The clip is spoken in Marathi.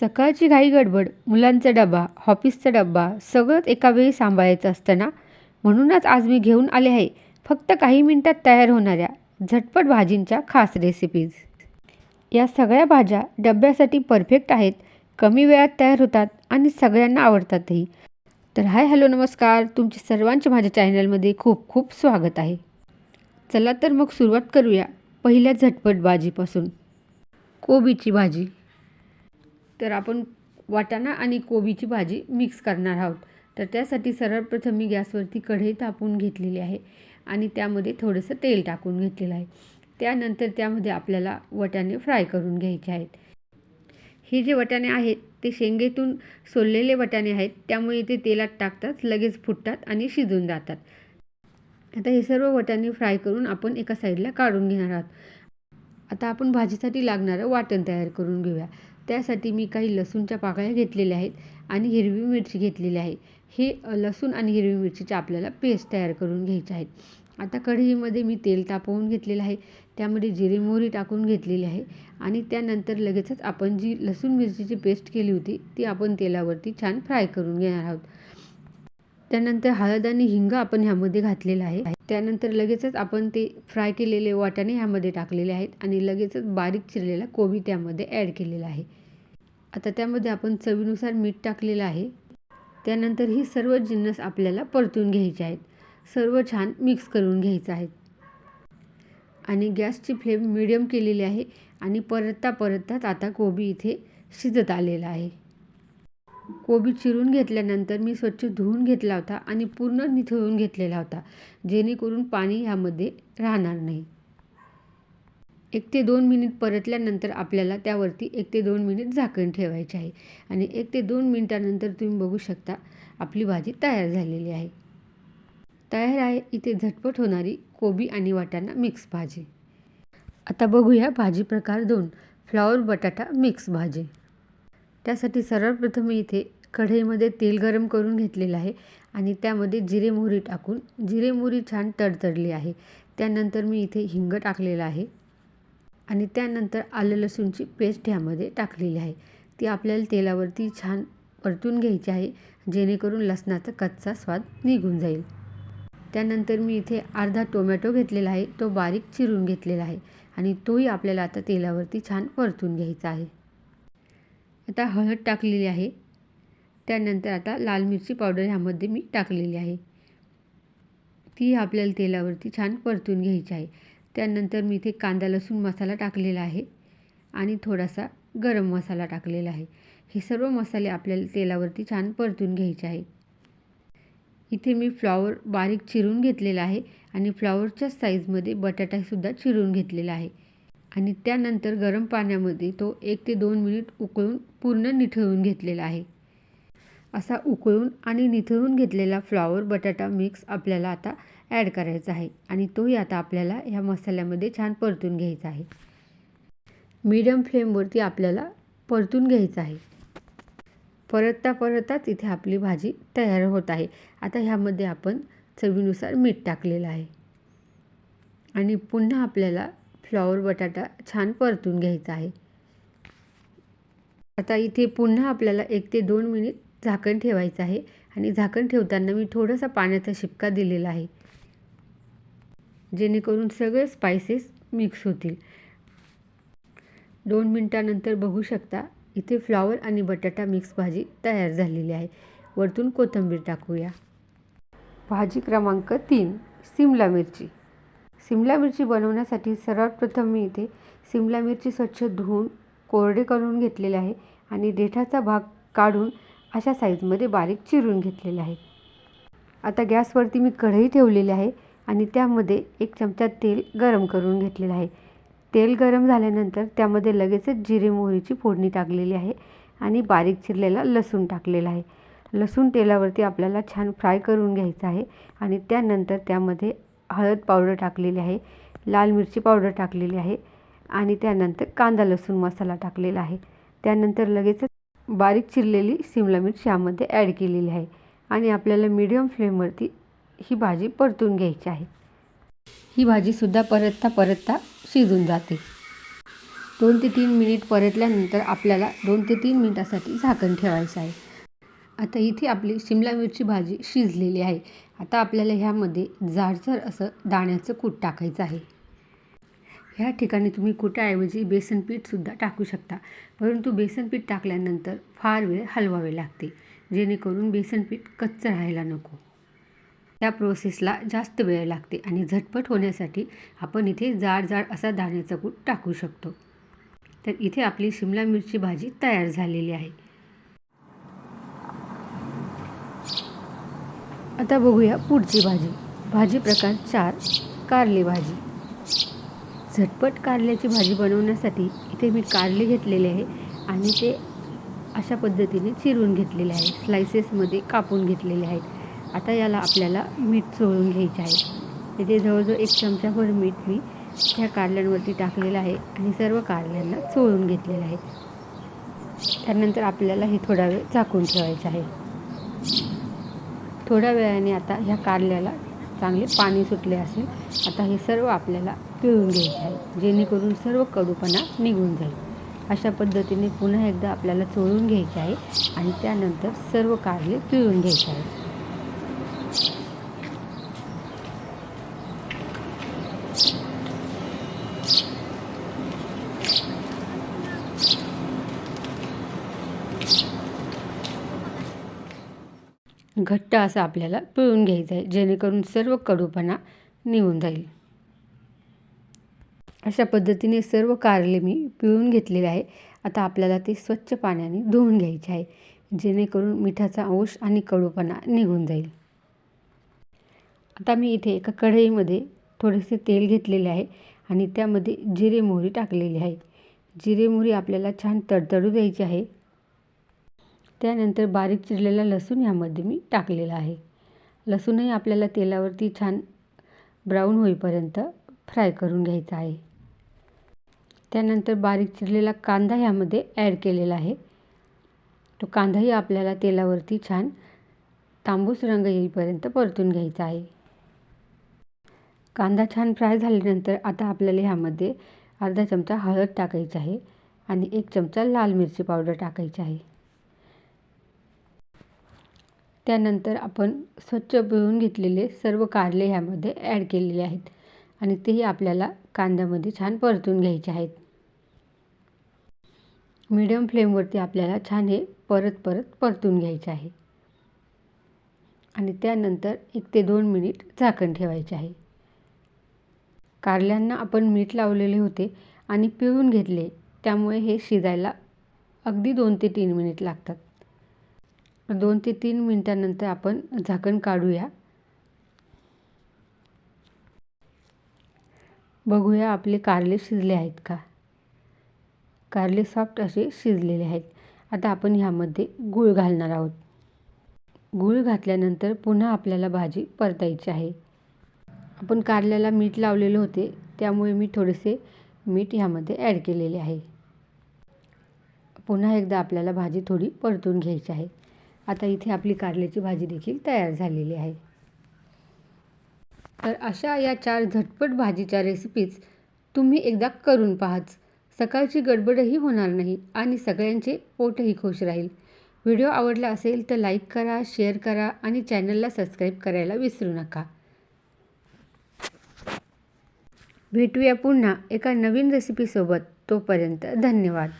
सकाळची घाई गडबड मुलांचा डबा ऑफिसचा डब्बा सगळंच एका वेळी सांभाळायचं असतं ना म्हणूनच आज मी घेऊन आले आहे. फक्त काही मिनटात तयार होणाऱ्या झटपट भाजींच्या खास रेसिपीज या सगळ्या भाज्या डब्यासाठी परफेक्ट आहेत कमी वेळात तयार होतात आणि सगळ्यांना आवडतातही. तर हाय हॅलो नमस्कार. तुमचे सर्वांचे माझ्या चॅनलमध्ये खूप खूप स्वागत आहे. चला तर मग सुरुवात करूया पहिल्या झटपट भाजीपासून. कोबीची भाजी. तर आपण वाटाणा आणि कोबीची भाजी मिक्स करणार आहोत. तर त्यासाठी सर्वप्रथम मी गॅसवरती कढई तापून घेतलेली आहे आणि त्यामध्ये थोडंसं तेल टाकून घेतलेलं आहे. त्यानंतर त्यामध्ये आपल्याला वटाणे फ्राय करून घ्यायचे आहेत. हे जे वटाणे आहेत ते शेंगेतून सोललेले वटाणे आहेत त्यामुळे ते तेलात टाकतात लगेच फुटतात आणि शिजून जातात. आता हे सर्व वटाणे फ्राय करून आपण एका साईडला काढून घेणार आहोत. आता आपण भाजीसाठी लागणारं वाटण तयार करून घेऊया. त्यासाठी मी काही लसूणच्या पाकळ्या घेतलेल्या आहेत आणि हिरवी मिरची घेतलेली आहे. हे लसूण आणि हिरवी मिरचीचे आपल्याला पेस्ट तयार करून घ्यायचे आहेत. आता कढईमध्ये मी तेल तापवून घेतलेलं आहे. त्यामध्ये जिरे मोहरी टाकून घेतलेली आहे. आणि त्यानंतर लगेचच आपण जी लसूण मिरचीची पेस्ट केली होती ती आपण तेलावरती छान फ्राय करून घेणार आहोत. त्यानंतर हळद आणि हिंग आपण ह्यामध्ये घातलेलं आहे. त्यानंतर लगेचच आपण ते फ्राय केलेले वाटाणे ह्यामध्ये टाकलेले आहेत आणि लगेचच बारीक चिरलेला कोबी त्यामध्ये ॲड केलेला आहे. आता त्यामध्ये आपण चवीनुसार मीठ टाकलेलं आहे. त्यानंतर ही सर्व जिन्नस आपल्याला परतून घ्यायचे आहेत. सर्व छान मिक्स करून घ्यायचं आहे आणि गॅसची फ्लेम मिडियम केलेली आहे आणि परतता परतताच आता कोबी इथे शिजत आलेला आहे. कोबी चिरून घेतल्यानंतर मी स्वच्छ धुवून घेतला होता आणि पूर्ण निथळून घेतलेला होता जेणेकरून पाणी ह्यामध्ये राहणार नाही. एक ते दोन मिनिट परतल्यानंतर आपल्याला त्यावरती एक ते दोन मिनिट झाकण ठेवायचे आहे. आणि एक ते दोन मिनटानंतर तुम्ही बघू शकता आपली भाजी तयार झालेली आहे. तयार आहे इथे झटपट होणारी कोबी आणि वाटाणा मिक्स भाजी. आता बघूया भाजी प्रकार दोन फ्लॉवर बटाटा मिक्स भाजी. त्यासाठी सर्वप्रथम मी इथे कढईमध्ये तेल गरम करून घेतलेलं आहे आणि त्यामध्ये जिरे मोहरी टाकून जिरे मोहरी छान तडतडली आहे. त्यानंतर मी इथे हिंग टाकलेलं आहे. आणि त्यानंतर आलं लसूणची पेस्ट ह्यामध्ये टाकलेली आहे. ती आपल्याला तेलावरती छान परतून घ्यायची आहे जेणेकरून लसणाचा कच्चा स्वाद निघून जाईल. त्यानंतर मी इथे अर्धा टोमॅटो घेतलेला आहे तो बारीक चिरून घेतलेला आहे आणि तोही आपल्याला आता तेलावरती छान परतून घ्यायचा आहे. आता हळद टाकलेली आहे. त्यानंतर आता लाल मिरची पावडर ह्यामध्ये मी टाकलेली आहे. ती आपल्याला तेलावरती छान परतून घ्यायची आहे. त्यानंतर मी इथे कांदा लसूण मसाला टाकलेला आहे आणि थोडासा गरम मसाला टाकलेला आहे. हे सर्व मसाले आपल्याला तेलावरती छान परतून घ्यायचे आहे इथे मी फ्लॉवर बारीक चिरून घेतलेला आहे आणि फ्लॉवरच्या साईजमध्ये बटाटासुद्धा चिरून घेतलेला आहे. आणि त्यानंतर गरम पाण्यामध्ये तो एक ते दोन मिनिट उकळून पूर्ण निथळून घेतलेला आहे. असा उकळून आणि निथळून घेतलेला फ्लॉवर बटाटा मिक्स आपल्याला आता ॲड करायचा आहे आणि तोही आता आपल्याला ह्या मसाल्यामध्ये छान परतून घ्यायचा आहे. मीडियम फ्लेमवरती आपल्याला परतून घ्यायचं आहे. परतता परतताच इथे आपली भाजी तयार होत आहे. आता ह्यामध्ये आपण चवीनुसार मीठ टाकलेलं आहे. आणि पुन्हा आपल्याला फ्लॉवर बटाटा छान परतून घ्यायचा आहे. आता इथे पुन्हा आपल्याला एक ते दोन मिनिट झाकण ठेवायचं आहे. आणि झाकण ठेवताना मी थोडासा पाण्याचा शिपका दिलेला आहे. जेणेकरून सगळे स्पायसेस मिक्स होतील. दोन मिनटानंतर बघू शकता इथे फ्लॉवर आणि बटाटा मिक्स भाजी तयार झालेली आहे. वरतून कोथिंबीर टाकूया. भाजी क्रमांक तीन सिमला मिरची. सिमला मिरची बनवण्यासाठी सर्वात प्रथम मी इथे सिमला मिरची स्वच्छ धुवून कोरडे करून घेतलेले आहे आणि देठाचा भाग काढून अशा साईजमध्ये बारीक चिरून घेतलेले आहे. आता गॅसवरती मी कढई ठेवलेली आहे. आणि त्यामध्ये एक चमचा तेल गरम करून घेतलेलं आहे. तेल गरम झाल्यानंतर त्यामध्ये लगेचच जिरे मोहरीची फोडणी टाकलेली आहे आणि बारीक चिरलेला लसूण टाकलेला आहे. लसूण तेलावरती आपल्याला छान फ्राय करून घ्यायचं आहे आणि त्यानंतर त्यामध्ये हळद पावडर टाकलेली आहे लाल मिरची पावडर टाकलेली आहे आणि त्यानंतर कांदा लसूण मसाला टाकलेला आहे. त्यानंतर लगेचच बारीक चिरलेली सिमला मिरची यामध्ये ॲड केलेली आहे आणि आपल्याला मीडियम फ्लेमवरती ही भाजी परतून घ्यायची आहे. ही भाजीसुद्धा परतता परतता शिजून जाते. दोन ते तीन मिनिट परतल्यानंतर आपल्याला दोन ते तीन मिनिटासाठी झाकण ठेवायचं आहे. आता इथे आपली शिमला मिरची भाजी शिजलेली आहे. आता आपल्याला ह्यामध्ये जाडसर असं दाण्याचं कूट टाकायचं आहे. ह्या ठिकाणी तुम्ही कुटाऐवजी बेसन पीठसुद्धा टाकू शकता. परंतु बेसन पीठ टाकल्यानंतर फार वेळ हलवावे लागते. जेणेकरून बेसन पीठ कच्चं राहायला नको. त्या प्रोसेसला जास्त वेळ लागते आणि झटपट होण्यासाठी आपण इथे जाड जाड असा दाण्याचा कूट टाकू शकतो. तर इथे आपली शिमला मिरची भाजी तयार झालेली आहे. आता बघूया पुढची भाजी. भाजी प्रकार चार कारले भाजी. झटपट कारल्याची भाजी बनवण्यासाठी इथे मी कारले घेतलेले आहे आणि ते अशा पद्धतीने चिरून घेतलेले आहे. स्लायसेसमध्ये कापून घेतलेले आहेत. आता याला आपल्याला मीठ चोळून घ्यायचे आहे. इथे जवळजवळ एक चमचाभर मीठ मी त्या कारल्यांवरती टाकलेलं आहे आणि सर्व कारल्यांना चोळून घेतलेलं आहे. त्यानंतर आपल्याला हे थोडा वेळ झाकून ठेवायचं आहे. थोड्या वेळाने आता ह्या कारल्याला चांगले पाणी सुटले असेल आता हे सर्व आपल्याला पिळून घ्यायचे आहे जेणेकरून सर्व कडूपणा निघून जाईल. अशा पद्धतीने पुन्हा एकदा आपल्याला चोळून घ्यायचे आहे आणि त्यानंतर सर्व कारले पिळून घ्यायचे आहे घट्ट असं आपल्याला पिळून घ्यायचं आहे जेणेकरून सर्व कडूपणा निघून जाईल. अशा पद्धतीने सर्व कारले मी पिळून घेतलेले आहे. आता आपल्याला ते स्वच्छ पाण्याने धुवून घ्यायचे आहे जेणेकरून मिठाचा अंश आणि कडूपणा निघून जाईल. आता मी इथे एका कढईमध्ये थोडेसे तेल घेतलेले आहे आणि त्यामध्ये जिरे मोहरी टाकलेली आहे. जिरे मोहरी आपल्याला छान तडतडू द्यायची आहे. त्यानंतर बारीक चिरलेला लसूण यामध्ये मी टाकलेला आहे. लसूणही आपल्याला तेलावरती छान ब्राऊन होईपर्यंत फ्राय करून घ्यायचा आहे. त्यानंतर बारीक चिरलेला कांदा ह्यामध्ये ॲड केलेला आहे. तो कांदाही आपल्याला तेलावरती छान तांबूस रंग येईपर्यंत परतून घ्यायचा आहे. कांदा छान फ्राय झाल्यानंतर आता आपल्याला ह्यामध्ये अर्धा चमचा हळद टाकायची आहे आणि एक चमचा लाल मिरची पावडर टाकायची आहे. त्यानंतर आपण स्वच्छ पिळून घेतलेले सर्व कारले ह्यामध्ये ॲड केलेले आहेत. आणि तेही आपल्याला कांद्यामध्ये छान परतून घ्यायचे आहेत. मीडियम फ्लेमवरती आपल्याला छान हे परत परत परतून घ्यायचे आहे. आणि त्यानंतर एक ते दोन मिनिट झाकण ठेवायचे आहे. कारल्यांना आपण मीठ लावलेले होते आणि पिळून घेतले. त्यामुळे हे शिजायला अगदी दोन ते तीन मिनिट लागतात. दोन ते तीन मिनटानंतर आपण झाकण काढूया. बघूया आपले कारले शिजले आहेत का? कारले सॉफ्ट असे शिजलेले आहेत. आता आपण ह्यामध्ये गूळ घालणार आहोत. गूळ घातल्यानंतर पुन्हा आपल्याला भाजी परतायची आहे. आपण कारल्याला मीठ लावलेले होते त्यामुळे मी थोडेसे मीठ ह्यामध्ये ॲड केलेले आहे. पुन्हा एकदा आपल्याला भाजी थोडी परतून घ्यायची आहे. आता इथे आपली कारल्याची भाजी देखील तयार झालेली आहे. तर अशा या चार झटपट भाजीच्या रेसिपीज तुम्ही एकदा करून पाहाच सकाळची गडबडही होणार नाही आणि सगळ्यांचे पोटही खुश राहील. व्हिडिओ आवडला असेल तर लाईक करा शेअर करा आणि चॅनलला सबस्क्राईब करायला विसरू नका. भेटूया पुन्हा एका नवीन रेसिपीसोबत तोपर्यंत धन्यवाद.